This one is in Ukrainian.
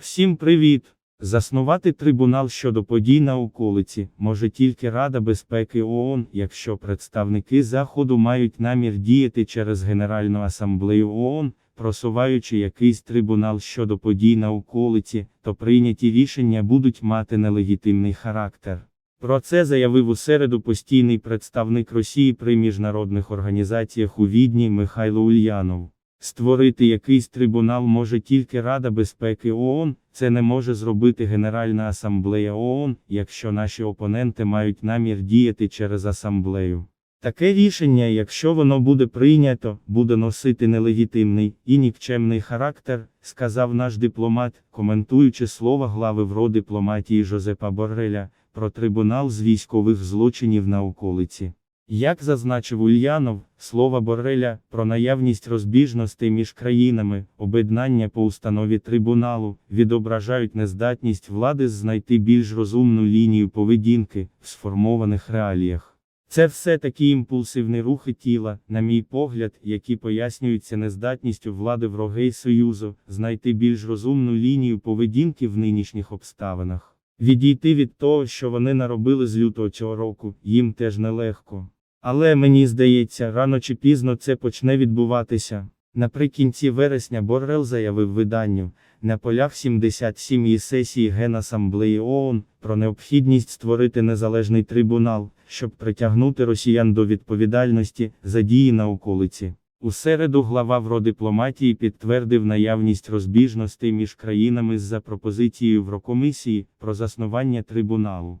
Всім привіт! Заснувати трибунал щодо подій на околиці може тільки Рада безпеки ООН, якщо представники Заходу мають намір діяти через Генеральну асамблею ООН, просуваючи якийсь трибунал щодо подій на околиці, то прийняті рішення будуть мати нелегітимний характер. Про це заявив у середу постійний представник Росії при міжнародних організаціях у Відні Михайло Ульянов. Створити якийсь трибунал може тільки Рада безпеки ООН, це не може зробити Генеральна асамблея ООН, якщо наші опоненти мають намір діяти через асамблею. Таке рішення, якщо воно буде прийнято, буде носити нелегітимний і нікчемний характер, сказав наш дипломат, коментуючи слова глави ВРО дипломатії Жозепа Борреля про трибунал з військових злочинів на околиці. Як зазначив Ульянов, слова Борреля про наявність розбіжностей між країнами, об'єднання по установі трибуналу, відображають нездатність влади знайти більш розумну лінію поведінки в сформованих реаліях. Це все такі імпульсивні рухи тіла, на мій погляд, які пояснюються нездатністю влади вроги й Союзу, знайти більш розумну лінію поведінки в нинішніх обставинах. Відійти від того, що вони наробили з лютого цього року, їм теж нелегко. Але мені здається, рано чи пізно це почне відбуватися. Наприкінці вересня Боррел заявив виданню, на полях 77-ї сесії Генасамблеї ООН, про необхідність створити незалежний трибунал, щоб притягнути росіян до відповідальності за дії на околиці. У середу глава вродипломатії підтвердив наявність розбіжностей між країнами за пропозицією Єврокомісії про заснування трибуналу.